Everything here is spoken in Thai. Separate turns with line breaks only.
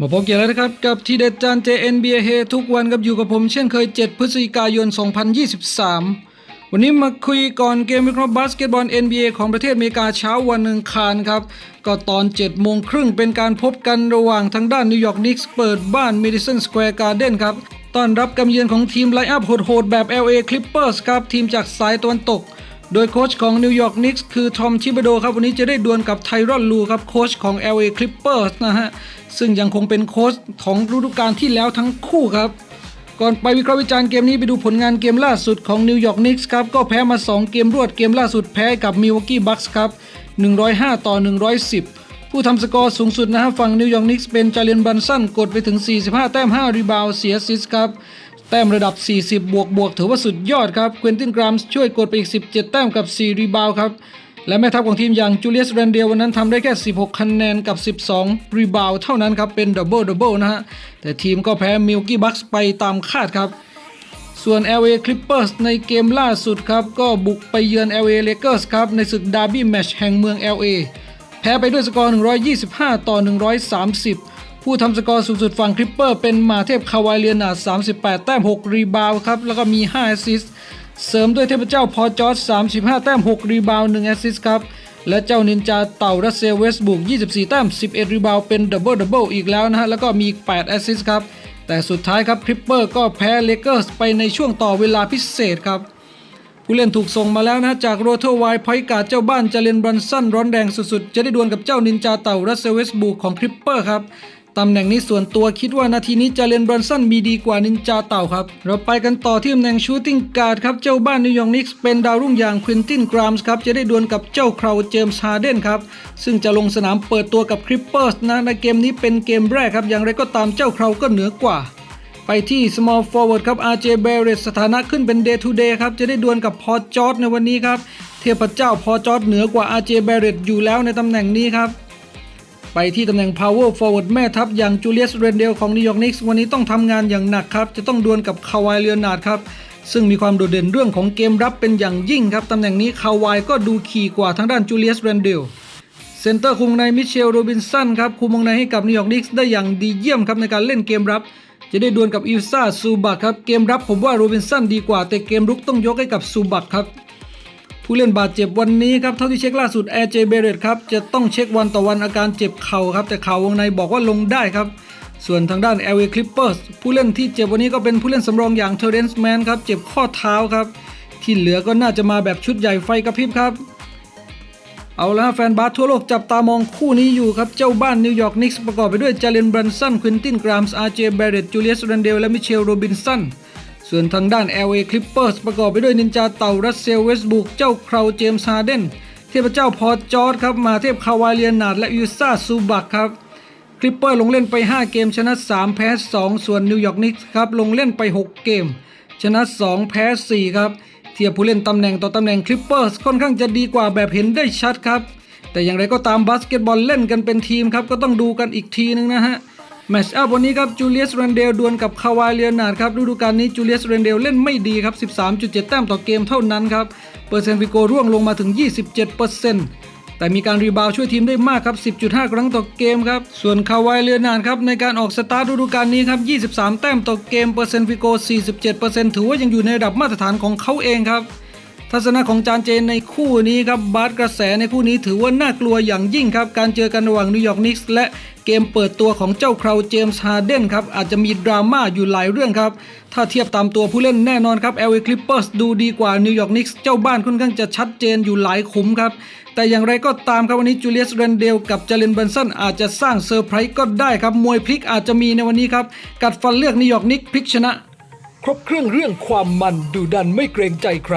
มาพบกันแล้วนะครับกับทีเด็ดจาน JNBA เฮทุกวันกับอยู่กับผม เช่นเคย 7 พฤศจิกายน 2023 วันนี้มาคุยก่อนเกมวิเคราะห์บาสเกตบอล NBA ของประเทศอเมริกาเช้าวันอังคารครับ ก็ตอน 7 โมงครึ่งเป็นการพบกันระหว่างทางด้านนิวยอร์กนิกส์เปิดบ้าน Madison Square Garden ครับ ต้อนรับกำเยือนของทีมไลอัพโหดๆแบบ LA Clippers ครับ ทีมจากสายตะวันตก โดยโค้ชของนิวยอร์กนิกส์คือทอมชิบโดครับ วันนี้จะได้ดวลกับไทรอนลูครับ โค้ชของ LA Clippers นะฮะ ซึ่งยังคงเป็นโค้ชของฤดูกาลที่แล้วทั้งคู่ครับ ก่อนไปวิเคราะห์วิจารณ์เกมนี้ไปดูผลงานเกมล่าสุดของนิวยอร์กนิกส์ครับ ก็แพ้มา 2 เกมรวดเกมล่าสุดแพ้กับมิวกี้บัคส์ครับ 105 ต่อ 110ผู้ทำสกอร์สูงสุดนะฮะฝั่งนิวยอร์กนิกส์เป็นจาเลนบันสันกดไปถึง 45 แต้ม 5 รีบาวเสียซิสครับ แต้มระดับ 40 บวกบวกถือว่าสุดยอดครับเควินตินกรามส์ช่วยกดไปอีก 17 แต้มกับ 4 รีบาวครับ และแม่ทัพของทีมอย่างจูเลียสแรนเดลวันนั้นทำได้แค่ 16 คะแนนกับ 12 รีบาวเท่านั้นครับ เป็นดับเบิลดับเบิลนะฮะ แต่ทีมก็แพ้มิลกี้บัคส์ไปตามคาดครับส่วน LA Clippers ในเกมล่าสุดครับ ก็บุกไปเยือน LA Lakers ครับ ในศึกดาร์บี้แมชแห่งเมือง LA แพ้ไปด้วยสกอร์ 125 ต่อ 130 ผู้ทำสกอร์สูงสุดฝั่งคลิปเปอร์เป็นมาเทพคาวายเลียนา38 แต้ม 6 รีบาวครับ แล้วก็มี 5 แอสซิสเสริมด้วยเทพเจ้าพอจอร์จ35 แต้ม 6 รีบาว 1 แอสซิสครับ และเจ้านินจาเต่ารัสเซลเวสบุก 24 แต้ม 11 รีบาวเป็นดับเบิลดับเบิลอีกแล้วนะฮะ แล้วก็มีอีก8แอสซิสครับ แต่สุดท้ายครับคลิปเปอร์ก็แพ้เลเกอร์สไปในช่วงต่อเวลาพิเศษครับผู้เล่นถูกส่งมาแล้วนะจากโรเทอร์ไวพอยกาเจ้าบ้านจาเลนบรันสันร้อนแรงสุดๆ จะได้ดวลกับเจ้านินจาเต่ารัสเซลเวสบุกของคลิปเปอร์ครับ ตำแหน่งนี้ส่วนตัวคิดว่านาทีนี้จาเลนบรันสันมีดีกว่านินจาเต่าครับ เราไปกันต่อที่ตำแหน่งชูตติ้งการ์ดครับ เจ้าบ้านนิวยอร์กนิกส์เป็นดาวรุ่งอย่างควินตินกรามส์ครับจะได้ดวลกับเจ้าคราวเจมส์ฮาร์เดนครับซึ่งจะลงสนามเปิดตัวกับคริปเปอร์สนะในเกมนี้เป็นเกมแรกครับอย่างไรก็ตามเจ้าคราวก็เหนือกว่าไปที่ small forward ครับ RJ Barrett สถานะขึ้นเป็น day to day ครับ จะได้ดวลกับพอจอร์ดในวันนี้ครับ เทพเจ้าพอจอร์ดเหนือกว่า RJ Barrett อยู่แล้วในตำแหน่งนี้ครับ ไปที่ตำแหน่ง power forward แม่ทัพอย่างจูเลียสเรนเดลของนิวยอร์กนิกส์วันนี้ต้องทำงานอย่างหนักครับ จะต้องดวลกับคาวายเลียนาร์ดครับ ซึ่งมีความโดดเด่นเรื่องของเกมรับเป็นอย่างยิ่งครับ ตำแหน่งนี้คาวายก็ดูขี่กว่าทางด้านจูเลียสเรนเดลเซนเตอร์คุมในมิเชลโรบินสันครับคุมวงในให้กับนิวยอร์กนิกส์ได้อย่างดีเยี่ยมครับในการเล่นเกมรับ จะได้ดวลกับอิลซ่าซูบักครับเกมรับผมว่าโรบินสันดีกว่าแต่เกมรุกต้องยกให้กับซูบักครับ ผู้เล่นบาดเจ็บวันนี้ครับเท่าที่เช็คล่าสุดแอร์เจเบเรตครับจะต้องเช็ควันต่อวันอาการเจ็บเข่าครับแต่ข่าววงในบอกว่าลงได้ครับ ส่วนทางด้าน LA Clippers ผู้เล่นที่เจ็บวันนี้ก็เป็นผู้เล่นสำรองอย่างเทเรนซ์แมนครับเจ็บข้อเท้าครับ ที่เหลือก็น่าจะมาแบบชุดใหญ่ไฟกระพริบครับ เอาละฮะแฟนบาสทั่วโลกจับตามองคู่นี้อยู่ครับ เจ้าบ้านนิวยอร์กนิกส์ประกอบไปด้วยจาเลนบรันสันควินตินกรามส์อาร์เจเบเรตจูเลียสแรนเดลและมิเชลโรบินสัน ส่วนทางด้าน LA Clippers ประกอบไปด้วยนินจาเต่ารัสเซลเวสบุกเจ้าคราวเจมส์ฮาร์เดนเทพเจ้าพอจอร์ดครับมาเทพคาวาเลียนาดและยูซ่าซูบักครับคลิปเปอร์ลงเล่นไป 5 เกมชนะ 3 แพ้ 2 ส่วนนิวยอร์กนิกส์ครับลงเล่นไป 6 เกม ชนะ 2 แพ้ 4 ครับ เทียบผู้เล่นตำแหน่งต่อตำแหน่งคลิปเปอร์ค่อนข้างจะดีกว่าแบบเห็นได้ชัดครับ แต่อย่างไรก็ตามบาสเกตบอลเล่นกันเป็นทีมครับ ก็ต้องดูกันอีกทีนึงนะฮะ แมตช์อัพวันนี้ครับจูเลียสเรนเดลดวลกับคาวายเลียนาร์ดครับฤดูกาลนี้จูเลียสเรนเดลเล่นไม่ดีครับ 13.7 แต้มต่อเกมเท่านั้นครับ เปอร์เซ็นต์ฟิโกร่วงลงมาถึง 27%แต่มีการรีบาวช่วยทีมได้มากครับ 10.5 ครั้งต่อเกมครับ ส่วนคาวายเลียนาร์ดครับในการออกสตาร์ทฤดูกาลนี้ครับ 23 แต้มต่อเกม เปอร์เซ็นต์ฟิโก 47%ถือว่ายังอยู่ในระดับมาตรฐานของเขาเองครับ ทัศนะของจานเจนในคู่นี้ครับบาสกระแสในคู่นี้ถือว่าน่ากลัวอย่างยิ่งครับ การเจอกันระหว่างนิวยอร์กนิกส์และเกมเปิดตัวของเจ้าคราวเจมส์ฮาร์เดนครับอาจจะมีดราม่าอยู่หลายเรื่องครับ ถ้าเทียบตามตัวผู้เล่นแน่นอนครับ LA Clippers ดูดีกว่านิวยอร์กนิกส์เจ้าบ้านค่อนข้างจะชัดเจนอยู่หลายขุมครับ แต่อย่างไรก็ตามครับวันนี้จูเลียสเรนเดลกับจาเลนเบนสันอาจจะสร้างเซอร์ไพรส์ก็ได้ครับ มวยพลิกอาจจะมีในวันนี้ครับ กัดฟันเลือกนิวยอร์กนิกส์พลิกชนะ ครบเครื่องเรื่องความมันดูดันไม่เกรงใจใคร